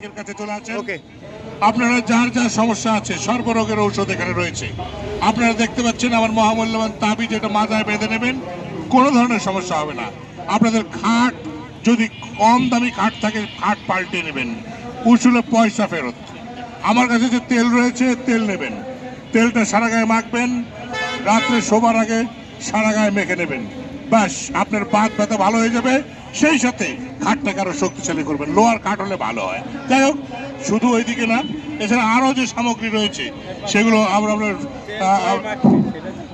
কাছে চলে আসেন। আপনারা যার যার সমস্যা আছে সর্বরোগের ঔষধ এখানে রয়েছে। আপনারা দেখতে পাচ্ছেন আমার মহামূল্যবান তাবি যেটা মাথায় বেঁধে নেবেন কোনো ধরনের সমস্যা হবে না। আপনাদের খাট যদি কম দামি খাট থাকে খাট পাল্টে নেবেন। উসুলে পয়সা ফেরত। আমার কাছে যে তেল রয়েছে তেল নেবেন। তেলটা সারা গায়ে মাখবেন রাত্রে শোবার আগে সারা গায়ে মেখে নেবেন। ব্যাস আপনার বাত ব্যথা ভালো হয়ে যাবে। সেই সাথে খাটটাকে আরও শক্তিশালী করবেন লোয়ার কাঠ হলে ভালো হয়। যাই হোক, শুধু ওইদিকে না, এছাড়া আরও যে সামগ্রী রয়েছে, সেগুলো আমরা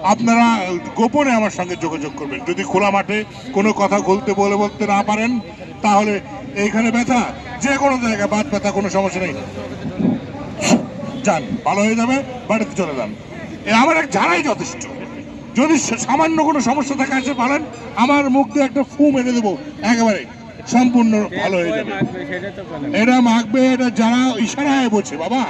আপনারা গোপনে আমার সঙ্গে যোগাযোগ করবেন। যদি খোলা মাঠে কোনো কথা বলতে বলে বলতে না পারেন, তাহলে এইখানে ব্যথা, যে কোনো জায়গায় বাদ ব্যথা, কোনো সমস্যা নেই। যান, ভালো হয়ে যাবে, বাড়িতে চলে যান। আমার এক ঝাড়াই যথেষ্ট। যদি সামান্য কোনো সমস্যা থাকে এসে পারেন আমার মুখ দিয়ে একটা ফু মেরে দেবো। একেবারে সম্পূর্ণ ভালো হয়ে যাবে। এটা মাখবে, এটা যারা ইশারায় বোঝে, বাবা।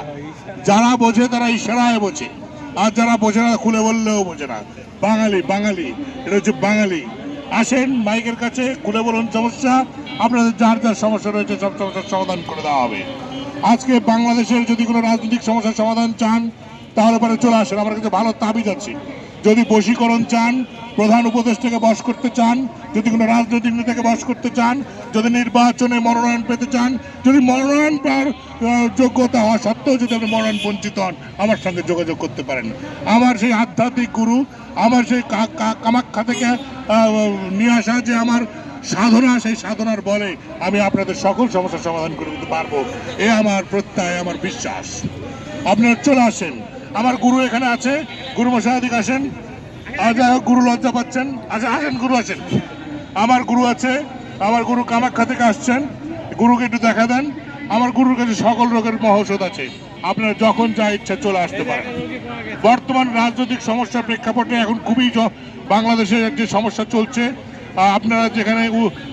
যারা বোঝে তারা ইশারায় বোঝে। আর যারা বোঝে না, খুলে বললেও বোঝে না। বাঙালি বাঙালি। এটা হচ্ছে বাঙালি। আসেন মাইকের কাছে, খুলে বলুন সমস্যা। আপনাদের যার যার সমস্যা রয়েছে, সব সমস্যার সমাধান করে দেওয়া হবে। আজকে বাংলাদেশের যদি কোনো রাজনৈতিক সমস্যার সমাধান চান, তাহলে পরে চলে আসেন। আমার কাছে ভালো তাবিজ আছে। যদি বশীকরণ চান, প্রধান উপদেষ্টাকে বশ করতে চান, যদি কোনো রাজনৈতিক নেতাকে বশ করতে চান, যদি নির্বাচনে মনোনয়ন পেতে চান, যদি মনোনয়ন পাওয়ার যোগ্যতা হওয়া সত্ত্বেও যদি আপনি মনোনয়ন বঞ্চিত হন, আমার সঙ্গে যোগাযোগ করতে পারেন। আমার সেই আধ্যাত্মিক গুরু, আমার সেই কামাখ্যা থেকে নিয়ে আসা যে আমার সাধনা, সেই সাধনার বলে আমি আপনাদের সকল সমস্যার সমাধান করে দিতে পারব। এ আমার প্রত্যয় আমার বিশ্বাস। আপনারা চলে আসেন। আমার গুরু এখানে আছে। গুরু মশাই এদিকে আসেন যাই হোক, গুরু লজ্জা পাচ্ছেন। আচ্ছা আসেন, গুরু আসেন। আমার গুরু আছে। আমার গুরু কামাখ্যা থেকে আসছেন। গুরুকে একটু দেখা দেন। আমার গুরুর কাছে সকল রোগের মহৌষধ আছে। আপনারা যখন যা ইচ্ছা চলে আসতে পারেন। বর্তমান রাজনৈতিক সমস্যার প্রেক্ষাপটে এখন খুবই বাংলাদেশের যে সমস্যা চলছে আপনারা যেখানে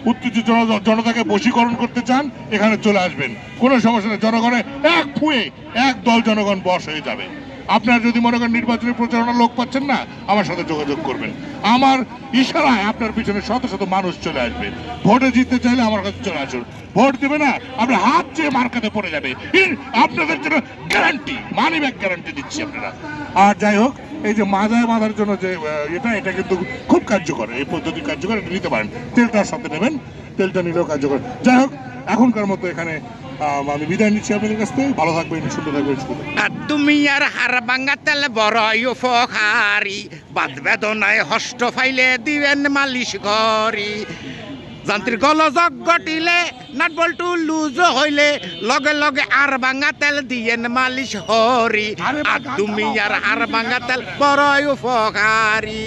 উত্তেজিত জনতাকে বশীকরণ করতে চান, এখানে চলে আসবেন। কোনো সমস্যা নেই। জনগণের এক ফুয়ে এক দল জনগণ বশ হয়ে যাবে। আপনারা যদি মনে করেন নির্বাচনী প্রচারণা লোক পাচ্ছেন না, আমার সাথে যোগাযোগ করবেন। আমার ইশারায় আপনার পিছনে শত শত মানুষ চলে আসবে। ভোটে জিততে চাইলে আমার কাছে চলে আসুন। ভোট দেবে না, আপনি হাত চেয়ে মার্কাতে পড়ে যাবে। আপনাদের জন্য গ্যারান্টি মানি ব্যাগ গ্যারান্টি দিচ্ছি আপনারা। আর যাই হোক, এই যে মাজায় বাঁধার জন্য যে এটা এটা কিন্তু খুব কার্যকর। এই পদ্ধতি কার্যকর নিতে পারেন। তেলটার সাথে নেবেন, তেলটা নিলেও কার্যকর। যাই হোক এখনকার মতো এখানে আমি বিদায় নিচ্ছি আপনাদের কাছ থেকে। ভালো থাকবেন সুন্দর থাকবেন আর তুমি আর হার ভাঙ্গা তেল বড় উপকারী বাদ বেদনায় হষ্ট ফাইলে দিবেন মালিশ করি যান্ত্রিক গলজক গটিলে নাট বল্টু লুজ হইলে লগে লগে আর ভাঙ্গা তেল দিয়েন মালিশ হরি। আর তুমি আর হার ভাঙ্গা তেল বড় উপকারী